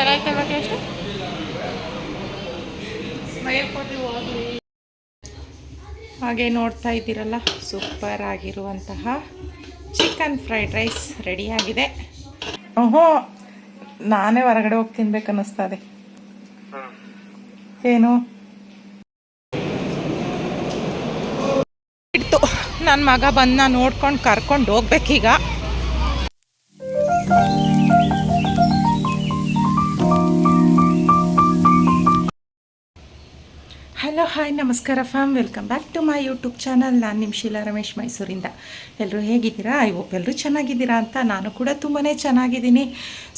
ಚೆನ್ನಾಗಿತ್ತಲ್ವ ಎಷ್ಟು? ಹಾಗೆ ನೋಡ್ತಾ ಇದ್ದೀರಲ್ಲ, ಸೂಪರ್ ಆಗಿರುವಂತಹ ಚಿಕನ್ ಫ್ರೈಡ್ ರೈಸ್ ರೆಡಿಯಾಗಿದೆ ಓಹೋ, ನಾನೇ ಹೊರಗಡೆ ಹೋಗಿ ತಿನ್ಬೇಕು ಅನ್ನಿಸ್ತಾ ಇದೆ. ಏನು? ಇತ್ತು ನನ್ನ ಮಗ ಬಂದ ನೋಡ್ಕೊಂಡು ಕರ್ಕೊಂಡು ಹೋಗ್ಬೇಕೀಗ. ಹಲೋ ಹಾಯ್ ನಮಸ್ಕಾರ fam welcome back to my YouTube channel ನಾನು ನಿಮ್ಮ ಶೀಲಾ ರಮೇಶ್ ಮೈಸೂರಿಂದ. ಎಲ್ಲರೂ ಹೇಗಿದ್ದೀರಾ? ಐ ಹೋಪ್ ಎಲ್ಲರೂ ಚೆನ್ನಾಗಿದ್ದೀರಾ ಅಂತ ನಾನು ಕೂಡ ತುಂಬಾ ಚೆನ್ನಾಗಿದ್ದೀನಿ.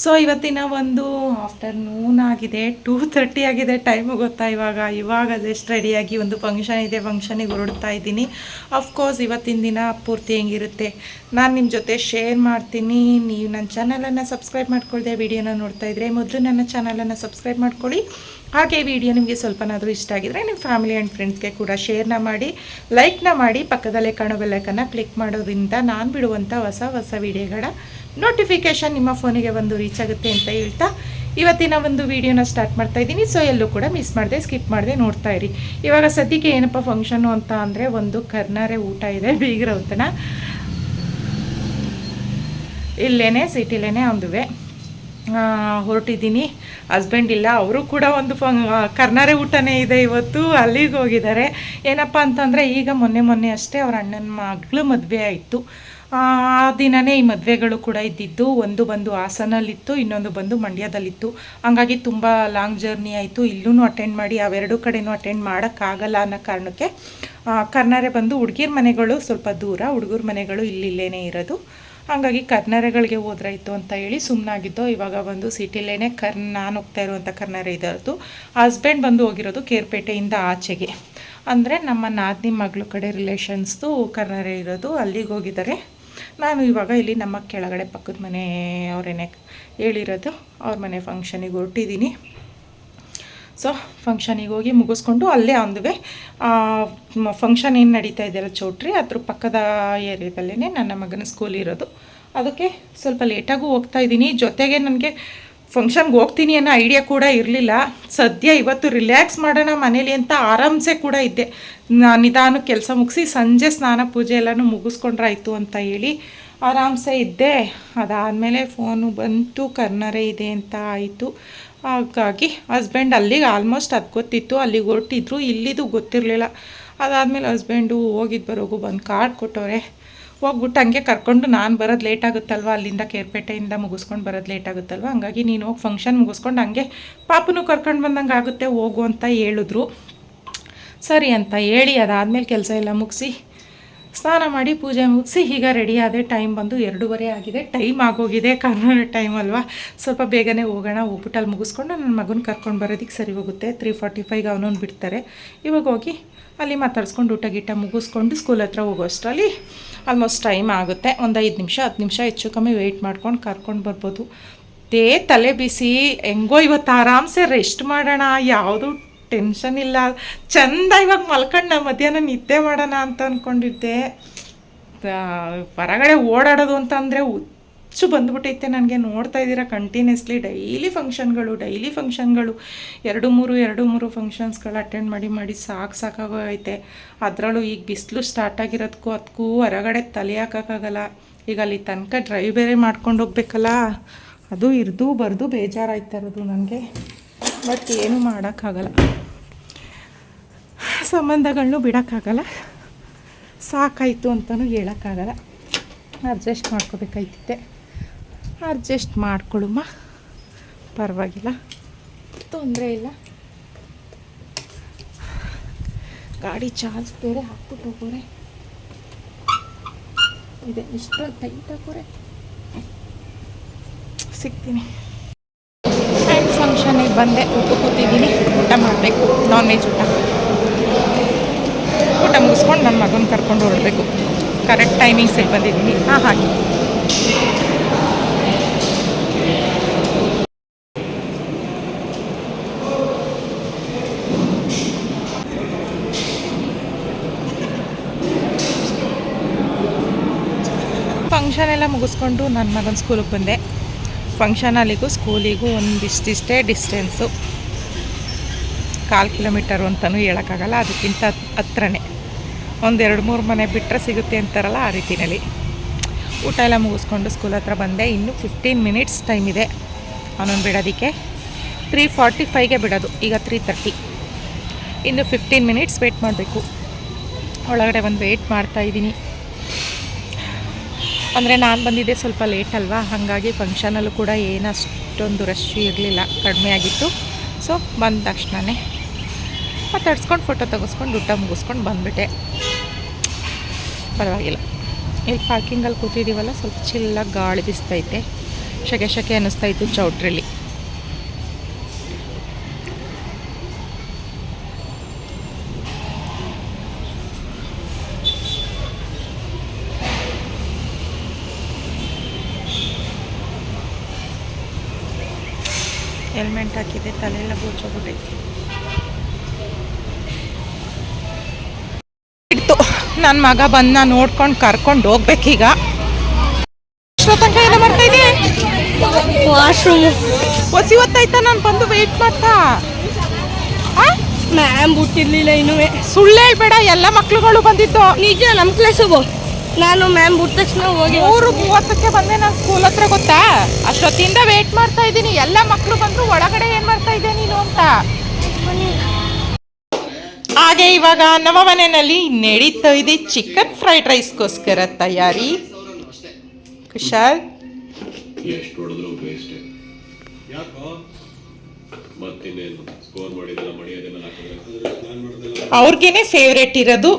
ಸೊ ಇವತ್ತಿನ ಒಂದು ಆಫ್ಟರ್ನೂನ್ ಆಗಿದೆ. ಟೂ ತರ್ಟಿ ಆಗಿದೆ ಟೈಮು ಗೊತ್ತಾ ಇವಾಗ? ಇವಾಗ ಜಸ್ಟ್ ರೆಡಿಯಾಗಿ ಒಂದು ಫಂಕ್ಷನ್ ಇದೆ. ಫಂಕ್ಷನಿಗೆ ಹೊರಡ್ತಾ ಇದ್ದೀನಿ. ಅಫ್ಕೋರ್ಸ್ ಇವತ್ತಿನ ದಿನ ಪೂರ್ತಿ ಹೆಂಗಿರುತ್ತೆ? ನಾನು ನಿಮ್ಮ ಜೊತೆ ಶೇರ್ ಮಾಡ್ತೀನಿ. ನೀವು ನನ್ನ ಚಾನಲನ್ನು ಸಬ್ಸ್ಕ್ರೈಬ್ ಮಾಡ್ಕೊಳ್ದೆ ವಿಡಿಯೋನ ನೋಡ್ತಾ ಇದ್ರೆ ಮೊದಲು ನನ್ನ ಚಾನಲನ್ನು ಸಬ್ಸ್ಕ್ರೈಬ್ ಮಾಡ್ಕೊಳ್ಳಿ. ಹಾಗೆ ವಿಡಿಯೋ ನಿಮಗೆ ಸ್ವಲ್ಪನಾದರೂ ಇಷ್ಟ ಆಗಿದ್ರೆ ನಿಮ್ಮ ಫ್ಯಾಮಿಲಿ ಆ್ಯಂಡ್ ಫ್ರೆಂಡ್ಸ್ಗೆ ಕೂಡ ಶೇರ್ನ ಮಾಡಿ, ಲೈಕ್ನ ಮಾಡಿ, ಪಕ್ಕದಲ್ಲೇ ಕಾಣೋ ಬೆಲ್ಲೈಕನ್ನು ಕ್ಲಿಕ್ ಮಾಡೋದ್ರಿಂದ ನಾನು ಬಿಡುವಂಥ ಹೊಸ ಹೊಸ ವಿಡಿಯೋಗಳ ನೋಟಿಫಿಕೇಷನ್ ನಿಮ್ಮ ಫೋನಿಗೆ ಒಂದು ರೀಚ್ ಆಗುತ್ತೆ ಅಂತ ಹೇಳ್ತಾ ಇವತ್ತಿನ ಒಂದು ವಿಡಿಯೋನ ಸ್ಟಾರ್ಟ್ ಮಾಡ್ತಾ ಇದ್ದೀನಿ. ಸೊ ಎಲ್ಲೂ ಕೂಡ ಮಿಸ್ ಮಾಡಿದೆ ಸ್ಕಿಪ್ ಮಾಡಿದೆ ನೋಡ್ತಾ ಇರಿ. ಇವಾಗ ಸದ್ಯಕ್ಕೆ ಏನಪ್ಪ ಫಂಕ್ಷನು ಅಂತ ಅಂದರೆ ಒಂದು ಕರ್ನಾರೆ ಊಟ ಇದೆ ಬೀಗ್ರೌತನ ಇಲ್ಲೇನೆ, ಸಿಟಿಲೇನೆ ಒಂದುವೆ ಹೊರಟಿದ್ದೀನಿ. ಹಸ್ಬೆಂಡ್ ಇಲ್ಲ, ಅವರು ಕೂಡ ಒಂದು ಫಂ ಕರ್ನಾರೆ ಊಟನೇ ಇದೆ ಇವತ್ತು, ಅಲ್ಲಿಗೆ ಹೋಗಿದ್ದಾರೆ. ಏನಪ್ಪ ಅಂತಂದರೆ, ಈಗ ಮೊನ್ನೆ ಮೊನ್ನೆ ಅಷ್ಟೇ ಅವ್ರ ಅಣ್ಣನ ಮಗಳು ಮದುವೆ ಆಯಿತು. ಆ ದಿನವೇ ಈ ಮದುವೆಗಳು ಕೂಡ ಇದ್ದಿದ್ದು. ಒಂದು ಬಂದು ಹಾಸನಲ್ಲಿತ್ತು, ಇನ್ನೊಂದು ಬಂದು ಮಂಡ್ಯದಲ್ಲಿತ್ತು. ಹಂಗಾಗಿ ತುಂಬ ಲಾಂಗ್ ಜರ್ನಿ ಆಯಿತು. ಇಲ್ಲೂ ಅಟೆಂಡ್ ಮಾಡಿ, ಅವೆರಡು ಕಡೆನೂ ಅಟೆಂಡ್ ಮಾಡೋಕ್ಕಾಗಲ್ಲ ಅನ್ನೋ ಕಾರಣಕ್ಕೆ ಕರ್ನಾರೆ ಬಂದು ಹುಡುಗಿರ ಮನೆಗಳು ಸ್ವಲ್ಪ ದೂರ, ಹುಡುಗರ ಮನೆಗಳು ಇಲ್ಲಿಲ್ಲೇ ಇರೋದು. ಹಾಗಾಗಿ ಕರ್ನರೆಗಳಿಗೆ ಹೋದ್ರಾಯ್ತು ಅಂತ ಹೇಳಿ ಸುಮ್ಮನಾಗಿದ್ದು ಇವಾಗ ಬಂದು ಸಿಟಿಲೇನೆ ಕರ್ ನಾನು ಹೋಗ್ತಾ ಇರುವಂಥ ಕರ್ನರೆ ಇರೋದು ಹಸ್ಬೆಂಡ್ ಬಂದು ಹೋಗಿರೋದು ಕೇರ್ಪೇಟೆಯಿಂದ ಆಚೆಗೆ. ಅಂದರೆ ನಮ್ಮ ನಾದಿನಿ ಮಗಳು ಕಡೆ ರಿಲೇಷನ್ಸ್ದು ಕರ್ನರೆ ಇರೋದು, ಅಲ್ಲಿಗೆ ಹೋಗಿದ್ದಾರೆ. ನಾನು ಇವಾಗ ಇಲ್ಲಿ ನಮ್ಮ ಕೆಳಗಡೆ ಪಕ್ಕದ ಮನೆ ಅವರೇನೆ ಹೇಳಿರೋದು. ಅವ್ರ ಮನೆ ಫಂಕ್ಷನಿಗೆ ಹೊರಟಿದ್ದೀನಿ ಸೊ ಫಂಕ್ಷನಿಗೆ ಹೋಗಿ ಮುಗಿಸ್ಕೊಂಡು ಅಲ್ಲೇ ಅಂದುವೆ. ಫಂಕ್ಷನ್ ಏನು ನಡೀತಾ ಇದೆಯಲ್ಲ ಚೌಟ್ರಿ, ಅದ್ರ ಪಕ್ಕದ ಏರಿಯಾದಲ್ಲೇ ನನ್ನ ಮಗನ ಸ್ಕೂಲ್ ಇರೋದು. ಅದಕ್ಕೆ ಸ್ವಲ್ಪ ಲೇಟಾಗೂ ಹೋಗ್ತಾ ಇದ್ದೀನಿ. ಜೊತೆಗೆ ನನಗೆ ಫಂಕ್ಷನ್ಗೆ ಹೋಗ್ತೀನಿ ಅನ್ನೋ ಐಡಿಯಾ ಕೂಡ ಇರಲಿಲ್ಲ. ಸದ್ಯ ಇವತ್ತು ರಿಲ್ಯಾಕ್ಸ್ ಮಾಡೋಣ ಮನೇಲಿ ಅಂತ ಆರಾಮ್ಸೆ ಕೂಡ ಇದ್ದೆ. ನಿಧಾನ ಕೆಲಸ ಮುಗಿಸಿ ಸಂಜೆ ಸ್ನಾನ ಪೂಜೆ ಎಲ್ಲನೂ ಮುಗಿಸ್ಕೊಂಡ್ರಾಯ್ತು ಅಂತ ಹೇಳಿ ಆರಾಮ್ಸೆ ಇದ್ದೆ. ಅದಾದಮೇಲೆ ಫೋನು ಬಂತು, ಕರ್ನರೇ ಇದೆ ಅಂತ ಆಯಿತು. ಹಾಗಾಗಿ ಹಸ್ಬೆಂಡ್ ಅಲ್ಲಿಗೆ ಆಲ್ಮೋಸ್ಟ್ ಅದು ಗೊತ್ತಿತ್ತು, ಅಲ್ಲಿಗೆ ಹೊರಟಿದ್ರು, ಇಲ್ಲಿದು ಗೊತ್ತಿರಲಿಲ್ಲ. ಅದಾದಮೇಲೆ ಹಸ್ಬೆಂಡು ಹೋಗಿದ್ದು ಬರೋಗು ಬಂದು ಕಾರ್ಡ್ ಕೊಟ್ಟವ್ರೆ. ಹೋಗ್ಬಿಟ್ಟು ಹಂಗೆ ಕರ್ಕೊಂಡು ನಾನು ಬರೋದು ಲೇಟ್ ಆಗುತ್ತಲ್ವ, ಅಲ್ಲಿಂದ ಕೇರ್ಪೇಟೆಯಿಂದ ಮುಗಿಸ್ಕೊಂಡು ಬರೋದು ಲೇಟ್ ಆಗುತ್ತಲ್ವ? ಹಂಗಾಗಿ ನೀನು ಹೋಗಿ ಫಂಕ್ಷನ್ ಮುಗಿಸ್ಕೊಂಡು ಹಂಗೆ ಪಾಪನೂ ಕರ್ಕೊಂಡು ಬಂದಂಗೆ ಆಗುತ್ತೆ, ಹೋಗು ಅಂತ ಹೇಳಿದ್ರು. ಸರಿ ಅಂತ ಹೇಳಿ ಅದಾದಮೇಲೆ ಕೆಲಸ ಎಲ್ಲ ಮುಗಿಸಿ ಸ್ನಾನ ಮಾಡಿ ಪೂಜೆ ಮುಗಿಸಿ ಈಗ ರೆಡಿ ಟೈಮ್ ಬಂದು ಎರಡೂವರೆ ಆಗಿದೆ. ಟೈಮ್ ಆಗೋಗಿದೆ ಕನ್ನಡ ಟೈಮ್ ಅಲ್ವಾ? ಸ್ವಲ್ಪ ಬೇಗನೆ ಹೋಗೋಣ, ಹೋಗ್ಬಿಟ್ಟಲ್ಲಿ ಮುಗಿಸ್ಕೊಂಡು ನನ್ನ ಮಗನ ಕರ್ಕೊಂಡು ಬರೋದಕ್ಕೆ ಸರಿ ಹೋಗುತ್ತೆ. ತ್ರೀ ಫಾರ್ಟಿ ಫೈವ್ಗೆ ಅವನೊಂದು ಬಿಡ್ತಾರೆ. ಇವಾಗ ಹೋಗಿ ಅಲ್ಲಿ ಮಾತಾಡ್ಸ್ಕೊಂಡು ಊಟ ಗೀಟ ಮುಗಿಸ್ಕೊಂಡು ಸ್ಕೂಲ್ ಹತ್ರ ಹೋಗೋ ಅಷ್ಟರಲ್ಲಿ ಆಲ್ಮೋಸ್ಟ್ ಟೈಮ್ ಆಗುತ್ತೆ. ಒಂದು ಐದು ನಿಮಿಷ, ಹತ್ತು ನಿಮಿಷ ಹೆಚ್ಚು ಕಮ್ಮಿ ವೆಯ್ಟ್ ಮಾಡ್ಕೊಂಡು ಕರ್ಕೊಂಡು ಬರ್ಬೋದು. ದೇ ತಲೆ ಬಿಸಿ, ಹೆಂಗೋ ಇವತ್ತು ಆರಾಮ್ಸೆ ರೆಸ್ಟ್ ಮಾಡೋಣ, ಯಾವುದು ಟೆನ್ಷನ್ ಇಲ್ಲ. ಚಂದ ಇವಾಗ ಮಲ್ಕೊಂಡು ಮಧ್ಯಾಹ್ನ ನಿದ್ದೆ ಮಾಡೋಣ ಅಂತ ಅಂದ್ಕೊಂಡಿದ್ದೆ ಹೊರಗಡೆ ಓಡಾಡೋದು ಅಂತಂದರೆ ಹುಚ್ಚು ಬಂದ್ಬಿಟ್ಟೈತೆ ನನಗೆ. ನೋಡ್ತಾ ಇದ್ದೀರಾ ಕಂಟಿನ್ಯೂಸ್ಲಿ ಡೈಲಿ ಫಂಕ್ಷನ್ಗಳು ಡೈಲಿ ಫಂಕ್ಷನ್ಗಳು ಎರಡು ಮೂರು ಎರಡು ಮೂರು ಫಂಕ್ಷನ್ಸ್ಗಳು ಅಟೆಂಡ್ ಮಾಡಿ ಮಾಡಿ ಸಾಕು ಸಾಕಾಗೋಗೈತೆ. ಅದರಲ್ಲೂ ಈಗ ಬಿಸಿಲು ಸ್ಟಾರ್ಟ್ ಆಗಿರೋದಕ್ಕೂ ಅದಕ್ಕೂ ಹೊರಗಡೆ ತಲೆ ಹಾಕೋಕ್ಕಾಗಲ್ಲ. ಈಗ ಅಲ್ಲಿ ತನಕ ಡ್ರೈವ್ ಬೇರೆ ಮಾಡ್ಕೊಂಡು ಹೋಗ್ಬೇಕಲ್ಲ. ಅದು ಇರ್ದು ಬರ್ದು ಬೇಜಾರಾಯ್ತಾ ಇರೋದು ನನಗೆ. ಬಟ್ ಏನು ಮಾಡೋಕ್ಕಾಗಲ್ಲ. ಸಂಬಂಧಗಳನ್ನೂ ಬಿಡೋಕ್ಕಾಗಲ್ಲ. ಸಾಕಾಯಿತು ಅಂತಲೂ ಹೇಳೋಕ್ಕಾಗಲ್ಲ. ಅಡ್ಜಸ್ಟ್ ಮಾಡ್ಕೋಬೇಕಾಯ್ತಿದ್ದೆ ಅಡ್ಜಸ್ಟ್ ಮಾಡ್ಕೊಳುಮ್ಮ ಪರವಾಗಿಲ್ಲ. ತೊಂದರೆ ಇಲ್ಲ. ಗಾಡಿ ಚಾರ್ಜ್ ಬೇರೆ ಹಾಕ್ಬಿಟ್ಟು ಹೋಗೋರೆ. ಇದೆ, ಇಷ್ಟೊಂದು ಟೈಟ್ ಹಾಕೋರೆ ಸಿಗ್ತೀನಿ. ಫ್ರೆಂಡ್ ಫಂಕ್ಷನಿಗೆ ಬಂದೆ ಊಟ ಕೂತಿದ್ದೀನಿ ಊಟ ಮಾಡಬೇಕು ನಾನ್ ವೆಜ್ ಊಟ. ಮುಗಿಸ್ಕೊಂಡು ನನ್ನ ಮಗನ ಕರ್ಕೊಂಡು ಹೊರಡಬೇಕು. ಕರೆಕ್ಟ್ ಟೈಮಿಂಗ್ಸಲ್ಲಿ ಬಂದಿದ್ದೀನಿ. ಹಾಂ ಹಾಗೆ ಫಂಕ್ಷನ್ ಎಲ್ಲ ಮುಗಿಸ್ಕೊಂಡು ನನ್ನ ಮಗನ ಸ್ಕೂಲಿಗೆ ಬಂದೆ. ಫಂಕ್ಷನ್ ಅಲ್ಲಿಗೂ ಸ್ಕೂಲಿಗೂ ಒಂದಿಷ್ಟಿಷ್ಟೇ ಡಿಸ್ಟೆನ್ಸು ಕಾಲು ಕಿಲೋಮೀಟರು ಅಂತಲೂ ಹೇಳೋಕ್ಕಾಗಲ್ಲ ಅದಕ್ಕಿಂತ ಹತ್ರನೇ. ಒಂದೆರಡು ಮೂರು ಮನೆ ಬಿಟ್ಟರೆ ಸಿಗುತ್ತೆ ಅಂತಾರಲ್ಲ ಆ ರೀತಿಯಲ್ಲಿ. ಊಟ ಎಲ್ಲ ಮುಗಿಸ್ಕೊಂಡು ಸ್ಕೂಲ್ ಹತ್ರ ಬಂದೆ. ಇನ್ನೂ ಫಿಫ್ಟೀನ್ ಮಿನಿಟ್ಸ್ ಟೈಮ್ ಇದೆ ಅವನೊಂದು ಬಿಡೋದಕ್ಕೆ. ತ್ರೀ ಫಾರ್ಟಿ ಫೈವ್ಗೆ ಬಿಡೋದು. ಈಗ ತ್ರೀ ತರ್ಟಿ ಇನ್ನು ಫಿಫ್ಟೀನ್ ಮಿನಿಟ್ಸ್ ವೆಯ್ಟ್ ಮಾಡಬೇಕು. ಒಳಗಡೆ ಒಂದು ವೆಯ್ಟ್ ಮಾಡ್ತಾಯಿದ್ದೀನಿ ಅಂದರೆ ನಾನು ಬಂದಿದ್ದೆ ಸ್ವಲ್ಪ ಲೇಟ್ ಅಲ್ವಾ? ಹಾಗಾಗಿ ಫಂಕ್ಷನಲ್ಲೂ ಕೂಡ ಏನು ಅಷ್ಟೊಂದು ರಶ್ ಇರಲಿಲ್ಲ. ಕಡಿಮೆ ಆಗಿತ್ತು. ಸೊ ಬಂದ ತಕ್ಷಣವೇ ಮಾತಾಡ್ಸ್ಕೊಂಡು ಫೋಟೋ ತೆಗೆಸ್ಕೊಂಡು ಊಟ ಮುಗಿಸ್ಕೊಂಡು ಬಂದುಬಿಟ್ಟೆ. ಪರವಾಗಿಲ್ಲ. ಇಲ್ಲಿ ಪಾರ್ಕಿಂಗಲ್ಲಿ ಕೂತಿದ್ದೀವಲ್ಲ ಸ್ವಲ್ಪ ಚಿಲ್ಲಾಗಿ ಗಾಳಿ ಬಿಸ್ತೈತೆ. ಶೆಕೆ ಶೆಕೆ ಇತ್ತು ಚೌಟ್ರಿಲಿ. ಹೆಲ್ಮೆಟ್ ಹಾಕಿದೆ ತಲೆಯೆಲ್ಲ ಬೋಚೋಗ್ಬಿಟ್ಟೈತಿ ಇತ್ತು ನನ್ನ ಮಗ ಬಂದ ನೋಡ್ಕೊಂಡು ಕರ್ಕೊಂಡು ಹೋಗ್ಬೇಕೀಗ. ತನಕ ಎಲ್ಲ ಮಾಡ್ತಾ ಇದೆ ವಾಶ್ರೂಮ್. ಹೊಸಿ ಹೊತ್ತಾಯ್ತಾ ನಾನು ಬಂದು ವೆಯ್ಟ್ ಮಾಡ್ತಾ? ಆ? ಮ್ಯಾಮ್ ಬಿಟ್ಟಿರ್ಲಿಲ್ಲ ಇನ್ನೂ ಸುಳ್ಳು ಹೇಳ್ಬೇಡ ಎಲ್ಲ ಮಕ್ಳುಗಳು ಬಂದಿದ್ದು. ನಿಜ ನಮ್ಮ ಕ್ಲಾಸಿಗೂ ನಾನು ಮ್ಯಾಮ್ ಬಿಟ್ಟ ತಕ್ಷಣ ಹೋಗಿ ಮೂರು ಮೂವತ್ತಕ್ಕೆ ಬಂದೆ ನಾನು ಸ್ಕೂಲ್ ಹತ್ರ ಗೊತ್ತಾ? ಅಷ್ಟೊತ್ತಿಂದ ವೇಟ್ ಮಾಡ್ತಾ ಇದ್ದೀನಿ ಎಲ್ಲ ಮಕ್ಕಳು ಬಂದ್ರು ಒಳಗಡೆ ಏನ್ ಮಾಡ್ತಾ ಇದ್ದೆ ನೀನು ಅಂತ. ಹಾಗೆ ಇವಾಗ ನಮ್ಮ ಮನೆಯಲ್ಲಿ ನಡೀತಾ ಇದೆ ಚಿಕನ್ ಫ್ರೈಡ್ ರೈಸ್ಗೋಸ್ಕರ ತಯಾರಿ. ಕುಶಾಲ್? ಅವ್ರಿಗೇನೆ ಫೇವ್ರೇಟ್ ಇರೋದು.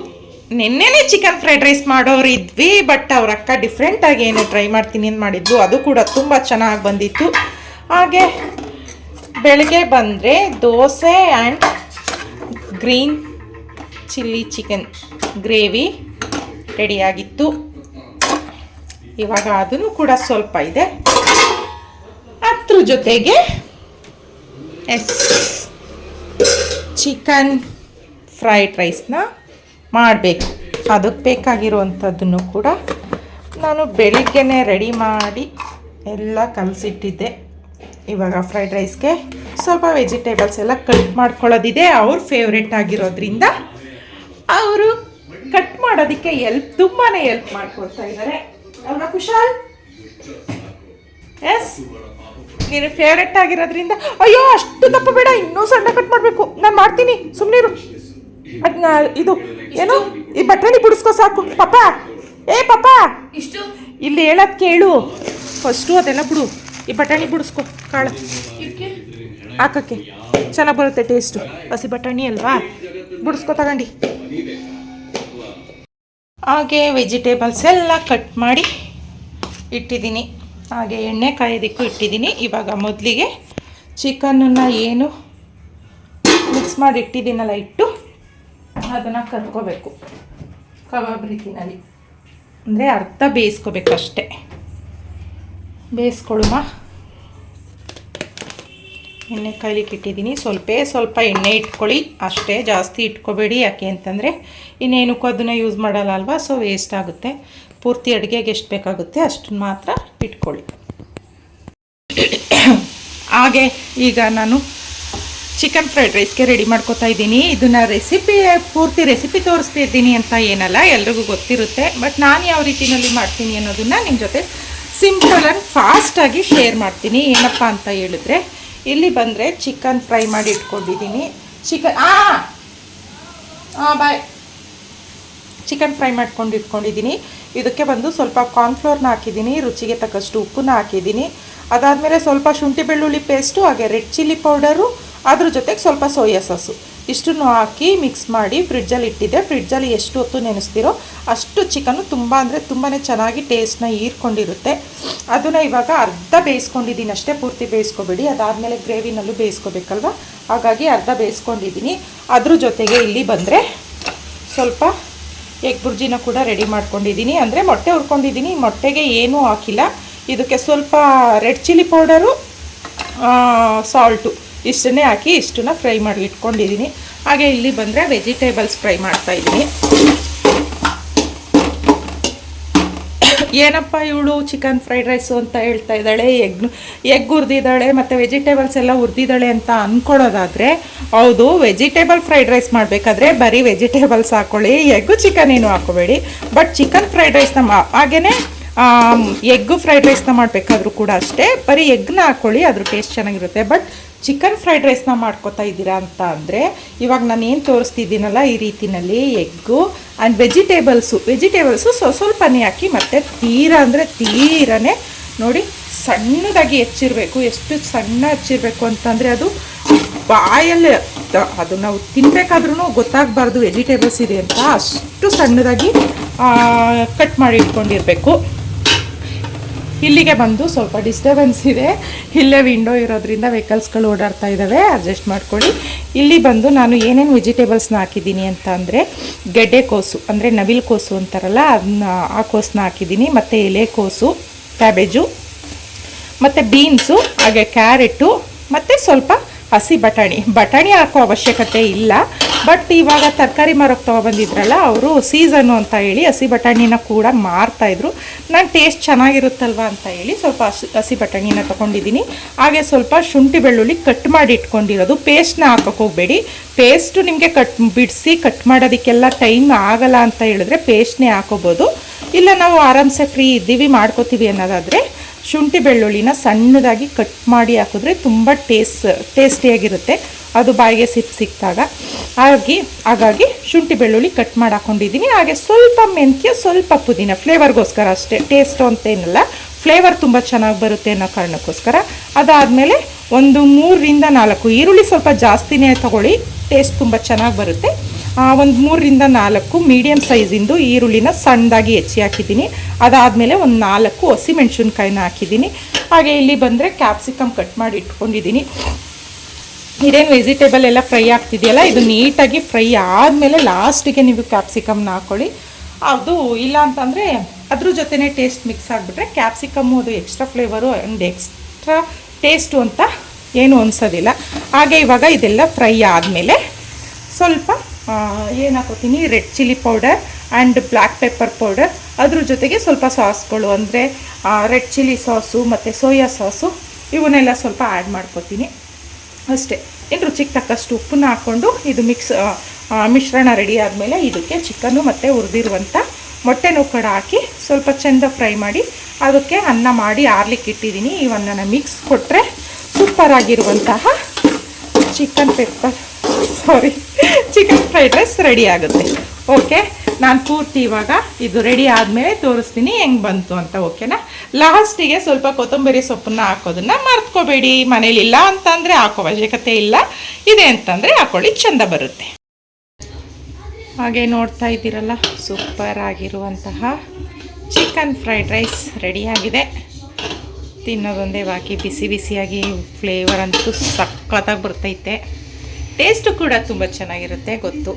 ನಿನ್ನೆನೆ ಚಿಕನ್ ಫ್ರೈಡ್ ರೈಸ್ ಮಾಡೋರು ಇದ್ವಿ ಬಟ್ ಅವ್ರ ಅಕ್ಕ ಡಿಫ್ರೆಂಟ್ ಆಗಿ ಏನು ಟ್ರೈ ಮಾಡ್ತೀನಿ ಅಂತ ಮಾಡಿದ್ದು ಅದು ಕೂಡ ತುಂಬ ಚೆನ್ನಾಗಿ ಬಂದಿತ್ತು. ಹಾಗೆ ಬೆಳಗ್ಗೆ ಬಂದರೆ dosa and green chilli chicken gravy ರೆಡಿಯಾಗಿತ್ತು. ಇವಾಗ ಅದನ್ನು ಕೂಡ ಸ್ವಲ್ಪ ಇದೆ. ಅದ್ರ ಜೊತೆಗೆ ಎಸ್ ಚಿಕನ್ ಫ್ರೈಡ್ ರೈಸ್ನ ಮಾಡಬೇಕು. ಅದಕ್ಕೆ ಬೇಕಾಗಿರುವಂಥದ್ದನ್ನು ಕೂಡ ನಾನು ಬೆಳಿಗ್ಗೆನೇ ರೆಡಿ ಮಾಡಿ ಎಲ್ಲ ಕಲಸಿಟ್ಟಿದ್ದೆ. ಇವಾಗ ಫ್ರೈಡ್ ರೈಸ್ಗೆ ಸ್ವಲ್ಪ ವೆಜಿಟೇಬಲ್ಸ್ ಎಲ್ಲ ಕಟ್ ಮಾಡ್ಕೊಳ್ಳೋದಿದೆ. ಅವ್ರ ಫೇವ್ರೆಟ್ ಆಗಿರೋದ್ರಿಂದ ಅವರು ಕಟ್ ಮಾಡೋದಕ್ಕೆ ಎಲ್ಪ್ ತುಂಬಾ ಎಲ್ಪ್ ಮಾಡ್ಕೊಳ್ತಾ ಇದ್ದಾರೆ ಅಲ್ವಾ ಕುಶಾಲ್? ಎಸ್ ನೀನು ಫೇವ್ರೆಟ್ ಆಗಿರೋದ್ರಿಂದ ಅಯ್ಯೋ ಅಷ್ಟು ದಪ್ಪ ಬೇಡ ಇನ್ನೂ ಸಣ್ಣ ಕಟ್ ಮಾಡಬೇಕು. ನಾನು ಮಾಡ್ತೀನಿ ಸುಮ್ಮನಿರು ಅದನ್ನ ಇದು ಏನು? ಈ ಬಟಾಣಿ ಬಿಡಿಸ್ಕೋ ಸಾಕು. ಪಾಪ ಏ ಪಾಪ ಇಷ್ಟು? ಇಲ್ಲಿ ಹೇಳೋದು ಕೇಳು. ಫಸ್ಟು ಅದೆಲ್ಲ ಬಿಡು. ಈ ಬಟಾಣಿ ಬಿಡಿಸ್ಕೊ, ಕಾಳು. ಹಾಕಕ್ಕೆ. ಚೆನ್ನಾಗಿ ಬರುತ್ತೆ ಟೇಸ್ಟು ಹಸಿ ಬಟಾಣಿ ಅಲ್ವಾ? ಬಿಡಿಸ್ಕೊ, ತಗೊಂಡು. ಹಾಗೆ ವೆಜಿಟೇಬಲ್ಸ್ ಎಲ್ಲ ಕಟ್ ಮಾಡಿ ಇಟ್ಟಿದ್ದೀನಿ. ಹಾಗೆ ಎಣ್ಣೆ ಕಾಯೋದಕ್ಕೂ ಇಟ್ಟಿದ್ದೀನಿ. ಇವಾಗ ಮೊದಲಿಗೆ ಚಿಕನನ್ನು ಏನು ಮಿಕ್ಸ್ ಮಾಡಿ ಇಟ್ಟಿದ್ದೀನಲ್ಲ ಇಟ್ಟು ಅದನ್ನು ಕರ್ಕೋಬೇಕು. ಕಬಾಬ್ ರೀತಿನಲ್ಲಿ. ಅಂದರೆ ಅರ್ಧ ಬೇಯಿಸ್ಕೋಬೇಕು ಅಷ್ಟೇ ಬೇಯಿಸ್ಕೊಳುಮ ಎಣ್ಣೆ ಕಾಯ್ಲಿಕ್ಕೆ ಇಟ್ಟಿದ್ದೀನಿ. ಸ್ವಲ್ಪ ಸ್ವಲ್ಪ ಎಣ್ಣೆ ಇಟ್ಕೊಳ್ಳಿ. ಅಷ್ಟೇ ಜಾಸ್ತಿ ಇಟ್ಕೋಬೇಡಿ. ಯಾಕೆ ಅಂತಂದರೆ ಇನ್ನೇನಕ್ಕೂ ಅದನ್ನು ಯೂಸ್ ಮಾಡಲ್ಲ ಅಲ್ವಾ ಸೊ ವೇಸ್ಟ್ ಆಗುತ್ತೆ. ಪೂರ್ತಿ ಅಡುಗೆಗೆ ಎಷ್ಟು ಬೇಕಾಗುತ್ತೆ ಅಷ್ಟನ್ನು ಮಾತ್ರ ಇಟ್ಕೊಳ್ಳಿ. ಹಾಗೆ ಈಗ ನಾನು ಚಿಕನ್ ಫ್ರೈಡ್ ರೈಸ್ಗೆ ರೆಡಿ ಮಾಡ್ಕೋತಾ ಇದ್ದೀನಿ. ಇದನ್ನು ರೆಸಿಪಿ ಪೂರ್ತಿ ರೆಸಿಪಿ ತೋರಿಸ್ತಿದ್ದೀನಿ ಅಂತ ಏನಲ್ಲ, ಎಲ್ರಿಗೂ ಗೊತ್ತಿರುತ್ತೆ. ಬಟ್ ನಾನು ಯಾವ ರೀತಿಯಲ್ಲಿ ಮಾಡ್ತೀನಿ ಅನ್ನೋದನ್ನು ನಿಮ್ಮ ಜೊತೆ ಸಿಂಪಲ್ ಫಾಸ್ಟಾಗಿ ಶೇರ್ ಮಾಡ್ತೀನಿ. ಏನಪ್ಪ ಅಂತ ಹೇಳಿದ್ರೆ, ಇಲ್ಲಿ ಬಂದರೆ ಚಿಕನ್ ಫ್ರೈ ಮಾಡಿ ಇಟ್ಕೊಂಡಿದ್ದೀನಿ. ಚಿಕನ್ ಆ! ಬಾಯ್ ಚಿಕನ್ ಫ್ರೈ ಮಾಡ್ಕೊಂಡು ಇಟ್ಕೊಂಡಿದ್ದೀನಿ. ಇದಕ್ಕೆ ಬಂದು ಸ್ವಲ್ಪ ಕಾರ್ನ್ಫ್ಲೋರ್ನ ಹಾಕಿದ್ದೀನಿ. ರುಚಿಗೆ ತಕ್ಕಷ್ಟು ಉಪ್ಪನ್ನ ಹಾಕಿದ್ದೀನಿ. ಅದಾದಮೇಲೆ ಸ್ವಲ್ಪ ಶುಂಠಿ ಬೆಳ್ಳುಳ್ಳಿ ಪೇಸ್ಟು ಹಾಗೆ ರೆಡ್ ಚಿಲ್ಲಿ ಪೌಡರು ಅದ್ರ ಜೊತೆಗೆ ಸ್ವಲ್ಪ ಸೋಯಾ ಸಾಸು. ಇಷ್ಟನ್ನು ಹಾಕಿ ಮಿಕ್ಸ್ ಮಾಡಿ ಫ್ರಿಡ್ಜಲ್ಲಿ ಇಟ್ಟಿದ್ದೆ. ಫ್ರಿಡ್ಜಲ್ಲಿ ಎಷ್ಟು ಹೊತ್ತು ನೆನೆಸ್ತಿರೋ ಅಷ್ಟು ಚಿಕನ್ನು ತುಂಬ ಅಂದರೆ ತುಂಬಾ ಚೆನ್ನಾಗಿ ಟೇಸ್ಟ್ನ ಹೀರ್ಕೊಂಡಿರುತ್ತೆ. ಅದನ್ನು ಇವಾಗ ಅರ್ಧ ಬೇಯಿಸ್ಕೊಂಡಿದ್ದೀನಿ ಅಷ್ಟೇ, ಪೂರ್ತಿ ಬೇಯಿಸ್ಕೊಬೇಡಿ. ಅದಾದಮೇಲೆ ಗ್ರೇವಿನಲ್ಲೂ ಬೇಯಿಸ್ಕೋಬೇಕಲ್ವ? ಹಾಗಾಗಿ ಅರ್ಧ ಬೇಯಿಸ್ಕೊಂಡಿದ್ದೀನಿ. ಅದ್ರ ಜೊತೆಗೆ ಇಲ್ಲಿ ಬಂದರೆ ಸ್ವಲ್ಪ ಎಗ್ ಬುರ್ಜಿನ ಕೂಡ ರೆಡಿ ಮಾಡ್ಕೊಂಡಿದ್ದೀನಿ. ಅಂದರೆ ಮೊಟ್ಟೆ ಹುರ್ಕೊಂಡಿದ್ದೀನಿ. ಮೊಟ್ಟೆಗೆ ಏನೂ ಹಾಕಿಲ್ಲ. ಇದಕ್ಕೆ ಸ್ವಲ್ಪ ರೆಡ್ ಚಿಲ್ಲಿ ಪೌಡರು ಸಾಲ್ಟು ಇಷ್ಟನ್ನೇ ಹಾಕಿ ಇಷ್ಟನ್ನ ಫ್ರೈ ಮಾಡಿ ಇಟ್ಕೊಂಡಿದ್ದೀನಿ. ಹಾಗೆ ಇಲ್ಲಿ ಬಂದರೆ ವೆಜಿಟೇಬಲ್ಸ್ ಫ್ರೈ ಮಾಡ್ತಾಯಿದ್ದೀನಿ ಏನಪ್ಪ ಇವಳು ಚಿಕನ್ ಫ್ರೈಡ್ ರೈಸು ಅಂತ ಹೇಳ್ತಾ ಇದ್ದಾಳೆ? ಎಗ್ ಎಗ್ ಹುರಿದಿದ್ದಾಳೆ, ಮತ್ತು ವೆಜಿಟೇಬಲ್ಸ್ ಎಲ್ಲ ಹುರಿದಿದ್ದಾಳೆ ಅಂತ ಅಂದ್ಕೊಳ್ಳೋದಾದರೆ ಹೌದು ವೆಜಿಟೇಬಲ್ ಫ್ರೈಡ್ ರೈಸ್ ಮಾಡಬೇಕಾದ್ರೆ ಬರೀ ವೆಜಿಟೇಬಲ್ಸ್ ಹಾಕ್ಕೊಳ್ಳಿ ಎಗ್ಗು ಚಿಕನ್ ಏನು ಹಾಕೋಬೇಡಿ ಬಟ್ ಚಿಕನ್ ಫ್ರೈಡ್ ರೈಸ್ನ ಮಾ ಹಾಗೆಯೇ ಎಗ್ಗು ಫ್ರೈಡ್ ರೈಸ್ನ ಮಾಡಬೇಕಾದ್ರೂ ಕೂಡ ಅಷ್ಟೇ, ಬರೀ ಎಗ್ನ ಹಾಕ್ಕೊಳ್ಳಿ ಅದ್ರ ಟೇಸ್ಟ್ ಚೆನ್ನಾಗಿರುತ್ತೆ. ಬಟ್ ಚಿಕನ್ ಫ್ರೈಡ್ ರೈಸ್ನ ಮಾಡ್ಕೊತಾ ಇದ್ದೀರಾ ಅಂತ ಅಂದರೆ, ಇವಾಗ ನಾನು ಏನು ತೋರಿಸ್ತಿದ್ದೀನಲ್ಲ ಈ ರೀತಿಯಲ್ಲಿ ಎಗ್ಗು ಆ್ಯಂಡ್ ವೆಜಿಟೇಬಲ್ಸು ವೆಜಿಟೇಬಲ್ಸು ಸ್ವಸ್ವಲ್ಪನೇ ಹಾಕಿ ಮತ್ತು ತೀರಾ ಅಂದರೆ ತೀರನೇ ನೋಡಿ ಸಣ್ಣದಾಗಿ ಹೆಚ್ಚಿರಬೇಕು. ಎಷ್ಟು ಸಣ್ಣ ಹೆಚ್ಚಿರಬೇಕು ಅಂತಂದರೆ ಅದು ಬಾಯಲ್ಲಿ ಅದು ನಾವು ತಿನ್ನಬೇಕಾದ್ರೂ ಗೊತ್ತಾಗಬಾರ್ದು ವೆಜಿಟೇಬಲ್ಸ್ ಇದೆ ಅಂತ. ಅಷ್ಟು ಸಣ್ಣದಾಗಿ ಕಟ್ ಮಾಡಿ ಇಟ್ಕೊಂಡಿರಬೇಕು. ಇಲ್ಲಿಗೆ ಬಂದು ಸ್ವಲ್ಪ ಡಿಸ್ಟರ್ಬೆನ್ಸ್ ಇದೆ. ಇಲ್ಲೇ ವಿಂಡೋ ಇರೋದ್ರಿಂದ ವೆಹಿಕಲ್ಸ್ಗಳು ಓಡಾಡ್ತಾ ಇದ್ದಾವೆ ಅಡ್ಜಸ್ಟ್ ಮಾಡ್ಕೊಳ್ಳಿ. ಇಲ್ಲಿ ಬಂದು ನಾನು ಏನೇನು ವೆಜಿಟೇಬಲ್ಸ್ನ ಹಾಕಿದ್ದೀನಿ ಅಂತ ಅಂದರೆ ಗೆಡ್ಡೆಕೋಸು ಅಂದರೆ ನವಿಲು ಕೋಸು ಅಂತಾರಲ್ಲ ಅದನ್ನ ಆ ಕೋಸನ್ನ ಹಾಕಿದ್ದೀನಿ. ಮತ್ತು ಎಲೆಕೋಸು ಕ್ಯಾಬೇಜು, ಮತ್ತು ಬೀನ್ಸು ಹಾಗೆ ಕ್ಯಾರೆಟು, ಮತ್ತು ಸ್ವಲ್ಪ ಹಸಿ ಬಟಾಣಿ. ಬಟಾಣಿ ಹಾಕೋ ಅವಶ್ಯಕತೆ ಇಲ್ಲ. ಬಟ್ ಇವಾಗ ತರಕಾರಿ ಮಾರೋಕ್ಕೆ ತೊಗೊಬಂದಿದ್ರಲ್ಲ ಅವರು ಸೀಸನ್ನು ಅಂತ ಹೇಳಿ ಹಸಿ ಬಟಾಣಿನ ಕೂಡ ಮಾರ್ತಾಯಿದ್ರು ನಾನು ಟೇಸ್ಟ್ ಚೆನ್ನಾಗಿರುತ್ತಲ್ವ ಅಂತ ಹೇಳಿ ಸ್ವಲ್ಪ ಹಸಿ ಬಟಾಣಿನ ತೊಗೊಂಡಿದ್ದೀನಿ. ಹಾಗೆ ಸ್ವಲ್ಪ ಶುಂಠಿ ಬೆಳ್ಳುಳ್ಳಿ ಕಟ್ ಮಾಡಿ ಇಟ್ಕೊಂಡಿರೋದು. ಪೇಸ್ಟ್ನ ಹಾಕೋಕೆ ಹೋಗಬೇಡಿ. ಪೇಸ್ಟು ನಿಮಗೆ ಕಟ್ ಬಿಡಿಸಿ ಕಟ್ ಮಾಡೋದಕ್ಕೆಲ್ಲ ಟೈಮ್ ಆಗಲ್ಲ ಅಂತ ಹೇಳಿದ್ರೆ ಪೇಸ್ಟ್ನೇ ಹಾಕೋಬೋದು. ಇಲ್ಲ ನಾವು ಆರಾಮ್ಸೆ ಫ್ರೀ ಇದ್ದೀವಿ, ಮಾಡ್ಕೋತೀವಿ ಅನ್ನೋದಾದರೆ ಶುಂಠಿ ಬೆಳ್ಳುಳ್ಳಿನ ಸಣ್ಣದಾಗಿ ಕಟ್ ಮಾಡಿ ಹಾಕಿದ್ರೆ ತುಂಬ ಟೇಸ್ಟ್ ಟೇಸ್ಟಿಯಾಗಿರುತ್ತೆ ಅದು ಬಾಯಿಗೆ ಸಿಪ್ ಸಿಕ್ಕಿದಾಗ. ಹಾಗೆ, ಹಾಗಾಗಿ ಶುಂಠಿ ಬೆಳ್ಳುಳ್ಳಿ ಕಟ್ ಮಾಡಿ ಹಾಕೊಂಡಿದ್ದೀನಿ. ಹಾಗೆ ಸ್ವಲ್ಪ ಮೆಂತ್ಯ, ಸ್ವಲ್ಪ ಪುದೀನ. ಫ್ಲೇವರ್ಗೋಸ್ಕರ ಅಷ್ಟೇ. ಟೇಸ್ಟು ಅಂತೇನಲ್ಲ ಫ್ಲೇವರ್ ತುಂಬ ಚೆನ್ನಾಗಿ ಬರುತ್ತೆ ಅನ್ನೋ ಕಾರಣಕ್ಕೋಸ್ಕರ. ಅದಾದಮೇಲೆ ಒಂದು ಮೂರರಿಂದ ನಾಲ್ಕು ಈರುಳ್ಳಿ ಸ್ವಲ್ಪ ಜಾಸ್ತಿನೇ ತಗೊಳ್ಳಿ. ಟೇಸ್ಟ್ ತುಂಬ ಚೆನ್ನಾಗಿ ಬರುತ್ತೆ. ಒಂದು ಮೂರರಿಂದ ನಾಲ್ಕು ಮೀಡಿಯಮ್ ಸೈಜಿಂದು ಈರುಳ್ಳಿನ ಸಣ್ಣದಾಗಿ ಹೆಚ್ಚಿ ಹಾಕಿದ್ದೀನಿ. ಅದಾದಮೇಲೆ ಒಂದು ನಾಲ್ಕು ಹಸಿಮೆಣ್ಸಿನ್ಕಾಯಿನ ಹಾಕಿದ್ದೀನಿ. ಹಾಗೆ ಇಲ್ಲಿ ಬಂದರೆ ಕ್ಯಾಪ್ಸಿಕಮ್ ಕಟ್ ಮಾಡಿ ಇಟ್ಕೊಂಡಿದ್ದೀನಿ. ಇದೇನು ವೆಜಿಟೇಬಲ್ ಎಲ್ಲ ಫ್ರೈ ಆಗ್ತಿದೆಯಲ್ಲ, ಇದು ನೀಟಾಗಿ ಫ್ರೈ ಆದಮೇಲೆ ಲಾಸ್ಟಿಗೆ ನೀವು ಕ್ಯಾಪ್ಸಿಕಮ್ನ ಹಾಕ್ಕೊಳ್ಳಿ ಅದು ಇಲ್ಲ ಅಂತಂದರೆ ಅದ್ರ ಜೊತೆನೇ ಟೇಸ್ಟ್ ಮಿಕ್ಸ್ ಆಗಿಬಿಟ್ರೆ ಕ್ಯಾಪ್ಸಿಕಮ್ಮು ಅದು extra flavour and extra taste ಅಂತ ಏನು ಅನ್ಸೋದಿಲ್ಲ. ಹಾಗೆ ಇವಾಗ ಇದೆಲ್ಲ ಫ್ರೈ ಆದಮೇಲೆ ಸ್ವಲ್ಪ ಏನು ಹಾಕೋತೀನಿ red chilli powder and black pepper powder. ಅದ್ರ ಜೊತೆಗೆ ಸ್ವಲ್ಪ ಸಾಸ್ಗಳು, ಅಂದರೆ ರೆಡ್ ಚಿಲ್ಲಿ ಸಾಸು ಮತ್ತು ಸೋಯಾ ಸಾಸು, ಇವನ್ನೆಲ್ಲ ಸ್ವಲ್ಪ ಆ್ಯಡ್ ಮಾಡ್ಕೋತೀನಿ. ಅಷ್ಟೇ. ಇನ್ನು ರುಚಿಗೆ ತಕ್ಕಷ್ಟು ಉಪ್ಪನ್ನ ಹಾಕ್ಕೊಂಡು ಇದು ಮಿಕ್ಸ್ ಮಿಶ್ರಣ ರೆಡಿ ಆದಮೇಲೆ ಇದಕ್ಕೆ ಚಿಕನ್ನು ಮತ್ತು ಹುರಿದಿರುವಂಥ ಮೊಟ್ಟೆನೂ ಕೂಡ ಹಾಕಿ ಸ್ವಲ್ಪ ಚೆಂದ ಫ್ರೈ ಮಾಡಿ ಅದಕ್ಕೆ ಅನ್ನ ಮಾಡಿ ಆರ್ಲಿಕ್ಕೆ ಇಟ್ಟಿದ್ದೀನಿ. ಇವನ್ನ ಮಿಕ್ಸ್ ಕೊಟ್ಟರೆ ಸೂಪರ್ ಆಗಿರುವಂತಹ chicken pepper. Sorry chicken fried rice ready ಆಗುತ್ತೆ. ಓಕೆ ನಾನು ಪೂರ್ತಿ ಇವಾಗ ಇದು ರೆಡಿ ಆದಮೇಲೆ ತೋರಿಸ್ತೀನಿ ಹೆಂಗೆ ಬಂತು ಅಂತ ಓಕೆನಾ ಲಾಸ್ಟಿಗೆ ಸ್ವಲ್ಪ ಕೊತ್ತಂಬರಿ ಸೊಪ್ಪನ್ನ ಹಾಕೋದನ್ನ ಮರ್ತ್ಕೋಬೇಡಿ. ಮನೇಲಿಲ್ಲ ಅಂತಂದರೆ ಹಾಕೋ ಅವಶ್ಯಕತೆ ಇಲ್ಲ. ಇದೆ ಅಂತಂದರೆ ಹಾಕೊಳ್ಳಿ, ಚೆಂದ ಬರುತ್ತೆ. ಹಾಗೆ ನೋಡ್ತಾ ಇದ್ದೀರಲ್ಲ ಸೂಪರ್ ಆಗಿರುವಂತಹ ಚಿಕನ್ ಫ್ರೈಡ್ ರೈಸ್ ರೆಡಿಯಾಗಿದೆ ತಿನ್ನೋದೊಂದೇ ಬಾಕಿ, ಬಿಸಿ ಬಿಸಿಯಾಗಿ ಫ್ಲೇವರ್ ಅಂತೂ ಸಖತ್ತಾಗಿ ಬರ್ತೈತೆ. ಟೇಸ್ಟು ಕೂಡ ತುಂಬ ಚೆನ್ನಾಗಿರುತ್ತೆ, ಗೊತ್ತು.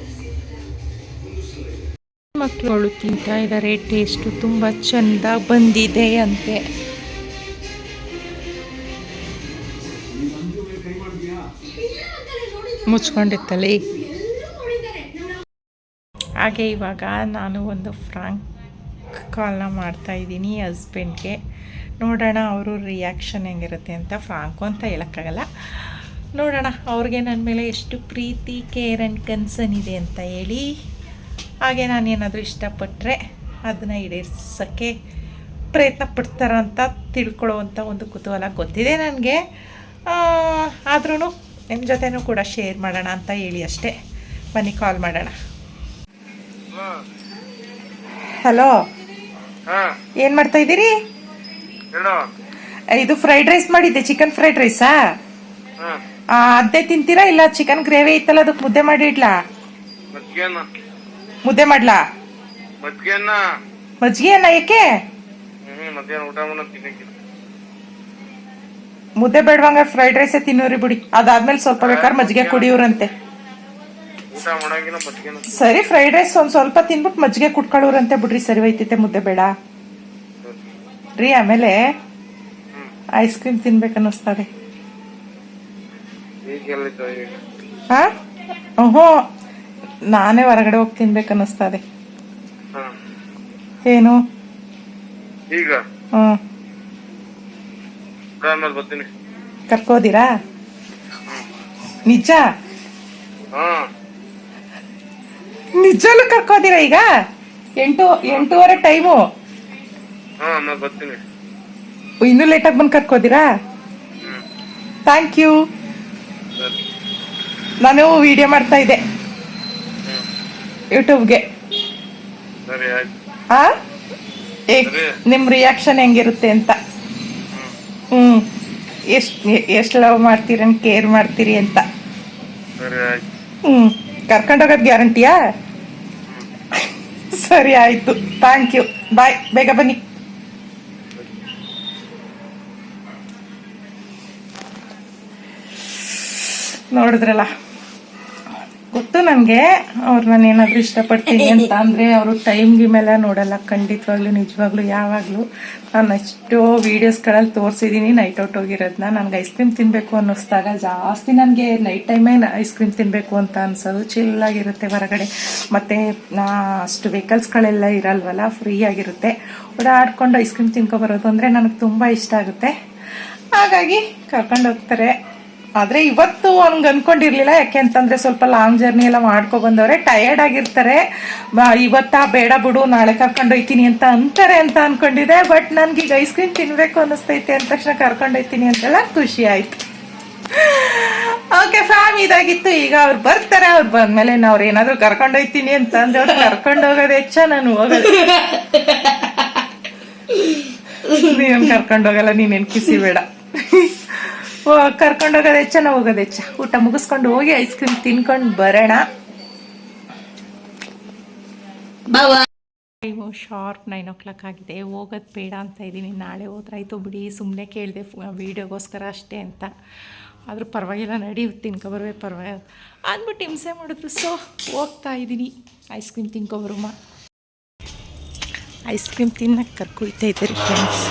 ಮಕ್ಕಳು ತಿಂತಾ ಇದ್ದಾರೆ, ಟೇಸ್ಟು ತುಂಬ ಚೆಂದ ಬಂದಿದೆ ಅಂತೆ. ಮುಚ್ಕೊಂಡಿತ್ತಲ್ಲಿ. ಹಾಗೆ ಇವಾಗ ನಾನು ಒಂದು ಫ್ರಾಂಕ್ ಕಾಲ್ನ ಮಾಡ್ತಾ ಇದ್ದೀನಿ ಹಸ್ಬೆಂಡ್ಗೆ. ನೋಡೋಣ ಅವರು ರಿಯಾಕ್ಷನ್ ಹೆಂಗಿರುತ್ತೆ ಅಂತ ಫ್ರಾಂಕು ಅಂತ ಹೇಳೋಕ್ಕಾಗಲ್ಲ. ನೋಡೋಣ ಅವ್ರಿಗೆ ನನ್ನ ಮೇಲೆ ಎಷ್ಟು ಪ್ರೀತಿ ಕೇರ್ ಆ್ಯಂಡ್ ಕನ್ಸರ್ನ್ ಇದೆ ಅಂತ ಹೇಳಿ. ಹಾಗೆ ನಾನು ಏನಾದರೂ ಇಷ್ಟಪಟ್ಟರೆ ಅದನ್ನು ಈಡೇರ್ಸೋಕ್ಕೆ ಪ್ರಯತ್ನ ಪಡ್ತಾರಂತ ತಿಳ್ಕೊಳ್ಳೋವಂಥ ಒಂದು ಕುತೂಹಲ ಗೊತ್ತಿದೆ ನನಗೆ. ಆದ್ರೂ ನಿಮ್ಮ ಜೊತೆನೂ ಕೂಡ ಶೇರ್ ಮಾಡೋಣ ಅಂತ ಹೇಳಿ ಅಷ್ಟೇ. ಬನ್ನಿ ಕಾಲ್ ಮಾಡೋಣ. ಹಲೋ ಹಾ. ಏನು ಮಾಡ್ತಾ ಇದ್ದೀರಿ? ಇದು ಫ್ರೈಡ್ ರೈಸ್ ಮಾಡಿದ್ದೆ ಚಿಕನ್ ಫ್ರೈಡ್ ರೈಸಾ ಹಾ. ಅದೇ ತಿಂತೀರಾ? ಇಲ್ಲ ಚಿಕನ್ ಗ್ರೇವಿ ಇತ್ತಲ್ಲ ಅದಕ್ಕೆ ಮುದ್ದೆ ಮಾಡಿ ಇಡ್ಲಾ? ಮಜ್ಗೆನ ಮುದ್ದೆ ಮಾಡ್ಲಾ? ಮಜ್ಗೆನ ಮಜ್ಜಿಗೆ ಅನ್ನ ಏಕೆ? ಹ್ಮ್ ಮಧ್ಯಾಹ್ನ ಊಟ ಮಾಡೋದ್ ತಿನ್ನಕ್ಕಿಲ್ಲ ಮುದ್ದೆ ಬೇಡವಂಗ ಫ್ರೈಡ್ ರೈಸೇ ತಿನ್ನೋರಿ ಬಿಡಿ. ಅದಾದ್ಮೇಲೆ ಸ್ವಲ್ಪ ಬೇಕಾದ್ರೆ ಮಜ್ಜಿಗೆ ಕುಡಿಯೋರಂತೆ ಊಟ ಮಾಡಂಗಿಲ್ಲ ಮಜ್ಗೆನ ಸರಿ ಫ್ರೈಡ್ ರೈಸ್ ಒಂದ್ ಸ್ವಲ್ಪ ತಿನ್ಬಿಟ್ಟು ಮಜ್ಜಿಗೆ ಕುಟ್ಕೊಳ್ಳೋರಂತೆ ಬಿಡ್ರಿ ಸರಿ ಹೋಯ್ತೈತೆ ಮುದ್ದೆ ಬೇಡ. ರೀ ಆಮೇಲೆ ಐಸ್ ಕ್ರೀಮ್ ತಿನ್ಬೇಕು ಅನ್ನಿಸ್ತದೆ ಈಗ ಎಲ್ಲಿದ್ದ ಈಗ ಹಾ? ಹ್ಞೂ ನಾನೇ ಹೊರಗಡೆ ಹೋಗಿ ತಿನ್ಬೇಕು ಅನ್ನಿಸ್ತದೆ ಹಾ. ಏನು? ಈಗ? ಹ್ಮ್ ಬರ್ತೀನಿ. ಕರ್ಕೋದಿರಾ? ನಿಜ? ನಿಜಲ್ಲೂ ಕರ್ಕೋದಿರಾ ಈಗ? ಎಂಟು ಎಂಟೂವರೆ ಟೈಮು? ಬರ್ತೀನಿ. ಇನ್ನೂ ಲೇಟಾಗಿ ಬಂದು ಕರ್ಕೋದಿರಾ? Thank you. ನಾನು ವಿಡಿಯೋ ಮಾಡ್ತಾ ಇದ್ದೆ. ಯೂಟ್ಯೂಬ್ಗೆ ಆ. ನಿಮ್ಮ ರಿಯಾಕ್ಷನ್ ಹೆಂಗಿರುತ್ತೆ ಅಂತ. ಹ್ಮ್. ಎಷ್ಟು ಎಷ್ಟು ಲವ್ ಮಾಡ್ತೀರಿ ಕೇರ್ ಮಾಡ್ತೀರಿ ಅಂತ. ಹ್ಮ್. ಕರ್ಕೊಂಡೋಗೋದು ಗ್ಯಾರಂಟಿಯಾ ಸರಿ ಆಯ್ತು. ಥ್ಯಾಂಕ್ ಯು ಬಾಯ್ ಬೇಗ ಬನ್ನಿ. ನೋಡಿದ್ರಲ್ಲ? ಗೊತ್ತು ನನಗೆ? ಅವ್ರು ಏನಾದರೂ ಇಷ್ಟಪಡ್ತೀನಿ ಅಂತ ಅಂದರೆ ಅವರು ಟೈಮ್ ಗಿಮೆಲ್ಲ ನೋಡಲ್ಲ, ಖಂಡಿತವಾಗ್ಲೂ, ನಿಜವಾಗ್ಲೂ, ಯಾವಾಗಲೂ. ನಾನು ಎಷ್ಟೋ ವೀಡಿಯೋಸ್ಗಳಲ್ಲಿ ತೋರಿಸಿದ್ದೀನಿ ನೈಟ್ ಔಟ್ ಹೋಗಿರೋದನ್ನ ನನಗೆ ಐಸ್ ಕ್ರೀಮ್ ತಿನ್ನಬೇಕು ಅನ್ನಿಸ್ದಾಗ ಜಾಸ್ತಿ ನನಗೆ ನೈಟ್ ಟೈಮೇ ಐಸ್ ಕ್ರೀಮ್ ತಿನ್ನಬೇಕು ಅಂತ ಅನ್ಸೋದು. ಚಿಲ್ಲಾಗಿರುತ್ತೆ ಹೊರಗಡೆ. ಮತ್ತು ಅಷ್ಟು ವೆಹಿಕಲ್ಸ್ಗಳೆಲ್ಲ ಇರಲ್ವಲ್ಲ ಫ್ರೀ ಆಗಿರುತ್ತೆ. ಓಡಾಡ್ಕೊಂಡು ಐಸ್ ಕ್ರೀಮ್ ತಿನ್ಕೊಬರೋದು ಅಂದರೆ ನನಗೆ ತುಂಬ ಇಷ್ಟ ಆಗುತ್ತೆ. ಹಾಗಾಗಿ ಕರ್ಕೊಂಡು ಹೋಗ್ತಾರೆ. ಆದ್ರೆ ಇವತ್ತು ಅವ್ನಿಗೆ ಅನ್ಕೊಂಡಿರ್ಲಿಲ್ಲ, ಯಾಕೆ ಅಂತಂದ್ರೆ ಸ್ವಲ್ಪ ಲಾಂಗ್ ಜರ್ನಿ ಎಲ್ಲ ಮಾಡ್ಕೊ ಬಂದವ್ರೆ ಟಯರ್ಡ್ ಆಗಿರ್ತಾರೆ. ಇವತ್ತ ಬೇಡ ಬಿಡು, ನಾಳೆ ಕರ್ಕೊಂಡು ಹೋಯ್ತೀನಿ ಅಂತ ಅಂತಾರೆ ಅಂತ ಅನ್ಕೊಂಡಿದ್ದೆ ಬಟ್ ನನ್ಗೆ ಈಗ ಐಸ್ ಕ್ರೀಮ್ ತಿನ್ಬೇಕು ಅನಿಸ್ತೈತೆ ಅಂದ ತಕ್ಷಣ ಕರ್ಕೊಂಡು ಹೋಯ್ತೀನಿ ಅಂತೆಲ್ಲ ಖುಷಿ ಆಯ್ತು. ಓಕೆ ಫ್ಯಾಮ್ ಇದಾಗಿತ್ತು. ಈಗ ಅವ್ರು ಬರ್ತಾರೆ. ಅವ್ರು ಬಂದ್ಮೇಲೆ ನಾವ್ರು ಏನಾದ್ರು ಕರ್ಕೊಂಡು ಹೋಯ್ತೀನಿ ಅಂತ ಅಂದ್ರೆ ಅವ್ರು ಕರ್ಕೊಂಡು ಹೋಗೋದು ಹೆಚ್ಚ ನಾನು ಹೋಗೋದು. ನೀನ್ ಕರ್ಕೊಂಡು ಹೋಗಲ್ಲ, ನೀನೇನ್ ಕಿಸಿ ಬೇಡ. ಕರ್ಕೊಂಡು ಹೋಗೋದು ಹೆಚ್ಚ ನಾವು ಹೋಗೋದು ಹೆಚ್ಚ ಊಟ ಮುಗಿಸ್ಕೊಂಡು ಹೋಗಿ ಐಸ್ ಕ್ರೀಮ್ ತಿನ್ಕೊಂಡು ಬರೋಣ. ಬಾವಾ. Time sharp nine o'clock ಆಗಿದೆ. ಹೋಗೋದು ಬೇಡ ಅಂತ ಇದ್ದೀನಿ. ನಾಳೆ ಹೋದ್ರಾಯ್ತು ಬಿಡಿ. ಸುಮ್ಮನೆ ಕೇಳಿದೆ ವೀಡಿಯೋಗೋಸ್ಕರ ಅಷ್ಟೇ ಅಂತ. ಆದರೂ ಪರವಾಗಿಲ್ಲ ನಡಿ ತಿನ್ಕೊಬರ್ವೆ ಪರವಾಗಿಲ್ಲ ಅಂದ್ಬಿಟ್ಟು ಹಿಂಸೆ ಮಾಡಿದ್ರು. ಸೊ ಹೋಗ್ತಾ ಇದ್ದೀನಿ. ಐಸ್ ಕ್ರೀಮ್ ತಿನ್ಕೊಬರುಮ್ಮ. ಐಸ್ ಕ್ರೀಮ್ ತಿನ್ನಕ್ಕೆ ಕರ್ಕೊಯ್ತಾ ಇದ್ದೀರಿ ಫ್ರೆಂಡ್ಸ್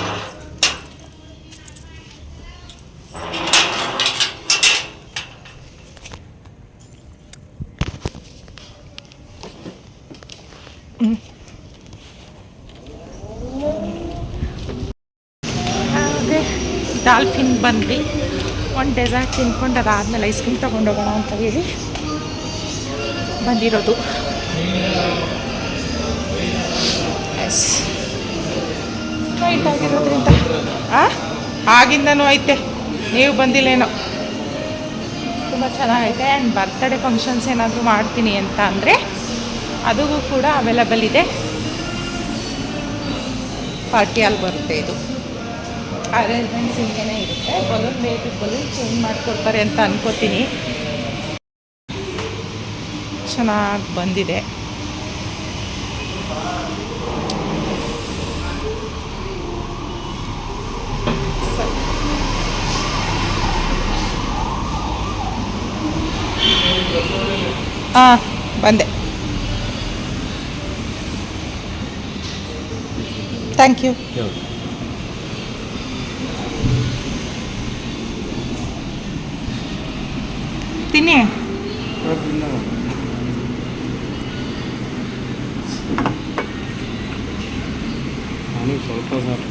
ಹಾಗೆ ಡಾಲ್ಫಿನ್ ಬಂದ್ವಿ ಒಂದು ಡೆಸರ್ಟ್ ತಿನ್ಕೊಂಡು ಅದಾದಮೇಲೆ ಐಸ್ ಕ್ರೀಮ್ ತೊಗೊಂಡೋಗೋಣ ಅಂತ ಹೇಳಿ ಬಂದಿರೋದು. ಎಸ್ ನೈಟ್ ಆಗಿರೋದ್ರಿಂದ. ಆ? ಆಗಿಂದನೂ ಐತೆ. ನೀವು ಬಂದಿಲ್ಲೇನೋ. ತುಂಬ ಚೆನ್ನಾಗೈತೆ. ಆ್ಯಂಡ್ ಬರ್ತ್ಡೇ ಫಂಕ್ಷನ್ಸ್ ಏನಾದರೂ ಮಾಡ್ತೀನಿ ಅಂತ ಅಂದರೆ ಅದಕ್ಕೂ ಕೂಡ ಅವೈಲಬಲ್ ಇದೆ. ಪಾರ್ಟಿ ಅಲ್ಲಿ ಬರುತ್ತೆ ಇದು. ಅರೇಂಜ್ಮೆಂಟ್ಸ್ ಹಿಂಗೇನೆ ಇರುತ್ತೆ. ಬಲೂನ್ ಬೇಕು ಬಲೂನ್ ಚೇಂಜ್ ಮಾಡಿಕೊಡ್ತಾರೆ ಅಂತ ಅನ್ಕೋತೀನಿ. ಚೆನ್ನಾಗಿ ಬಂದಿದೆ. ಹಾಂ ಬಂದೆ. ಥ್ಯಾಂಕ್ ಯು ತಿನ್ನಿ ನನಗೆ ಸ್ವಲ್ಪ ಸರ್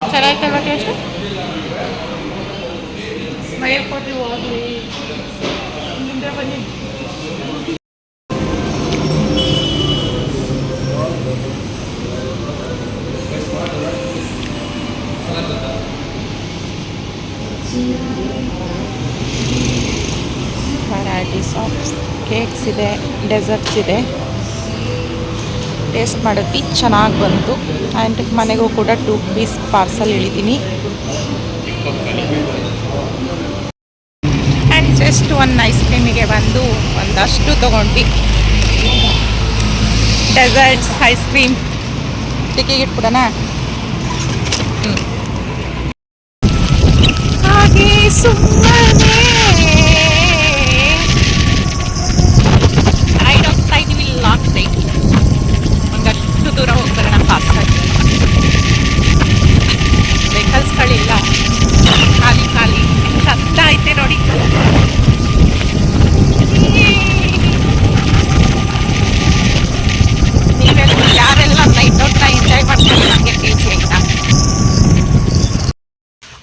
ಚೆನ್ನಾಗಿತ್ತಲ್ವ ಟೇಸ್ಟು ಡೆಸರ್ಟ್ಸ್ ಇದೆ. ಟೇಸ್ಟ್ ಮಾಡಿದ್ವಿ ಚೆನ್ನಾಗಿ ಬಂತು. ಆ್ಯಂಡ್ ಮನೆಗೂ ಕೂಡ ಟೂ ಪೀಸ್ ಪಾರ್ಸಲ್ ಇಳಿದ್ದೀನಿ ಆ್ಯಂಡ್ ಜಸ್ಟ್ ಒಂದು ಐಸ್ ಕ್ರೀಮಿಗೆ ಬಂದು ಒಂದಷ್ಟು ತೊಗೊಂಡ್ವಿ. ಡೆಸರ್ಟ್ಸ್ ಐಸ್ ಕ್ರೀಮ್ ಟಿಕೆಟ್ ಇಟ್ಬಿಡೋಣ? ಹಾಗೆ ಸುಮ್ಮನೆ ರೈಡ್ ಹೋಗ್ತಾ ಇದ್ದೀವಿ ಲಾಂಗ್ ರೈಡ್ ಒಂದಷ್ಟು ದೂರ ಹೋಗ್ಬರೋಣ ಫಾಸ್ಟಾಗಿ ವೆಹಿಕಲ್ಸ್ಗಳಿಲ್ಲ ಖಾಲಿ ಖಾಲಿ ಚಂದ ಐತೆ ನೋಡಿ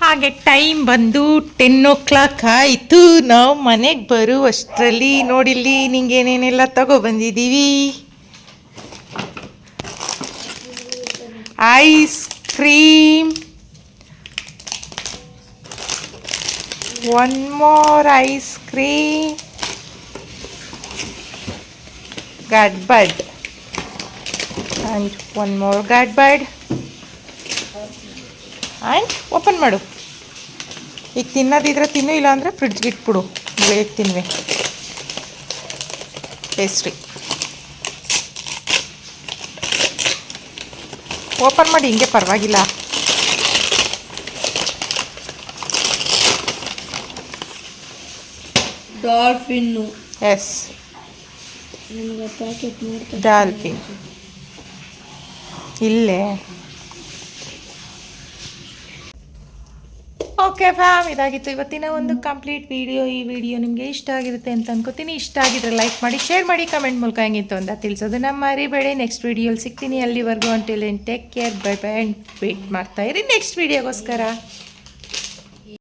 ಹಾಗೆ ಟೈಮ್ ಬಂದು ಟೆನ್ ಓ ಕ್ಲಾಕ್ ಆಯಿತು. ನಾವು ಮನೆಗೆ ಬರುವಷ್ಟರಲ್ಲಿ ನೋಡಿಲ್ಲಿ ನಿಂಗೇನೇನೆಲ್ಲ ತಗೊಬಂದಿದ್ದೀವಿ ice cream one more ice cream gadbad and one more gadbad and open ಮಾಡು. ಈಗ ತಿನ್ನೋದಿದ್ರೆ ತಿನ್ನು ಇಲ್ಲ ಅಂದರೆ ಫ್ರಿಡ್ಜ್ಗೆ ಇಟ್ಬಿಡು. ಬೇಗ ತಿನ್ವಿ ಪೇಸ್ಟ್ರಿ ಓಪನ್ ಮಾಡಿ ಹಿಂಗೆ ಪರವಾಗಿಲ್ಲ. ಡಾಲ್ಫಿನ್ನು ಎಸ್ ಡಾಲ್ಫಿನ್ ಇಲ್ಲೇ. ಓಕೆ ಫ್ಯಾಮ್ ಇದಾಗಿತ್ತು. ಇವತ್ತಿನ ಒಂದು ಕಂಪ್ಲೀಟ್ ವಿಡಿಯೋ ಈ ವಿಡಿಯೋ ನಿಮಗೆ ಇಷ್ಟ ಆಗಿರುತ್ತೆ ಅಂತ ಅನ್ಕೋತೀನಿ. ಇಷ್ಟ ಆಗಿದ್ರೆ ಲೈಕ್ ಮಾಡಿ ಶೇರ್ ಮಾಡಿ ಕಮೆಂಟ್ ಮೂಲಕ ಹೆಂಗಿತ್ತು ಅಂತ ನಮ್ಮ ಮರಿಬೇಡಿ. ನೆಕ್ಸ್ಟ್ ವಿಡಿಯೋಲಿ ಸಿಗ್ತೀನಿ ಅಲ್ಲಿವರೆಗೂ. Until take care bye bye and wait ಮಾಡ್ತಾ ಇರಿ. ನೆಕ್ಸ್ಟ್ ವಿಡಿಯೋಗೋಸ್ಕರ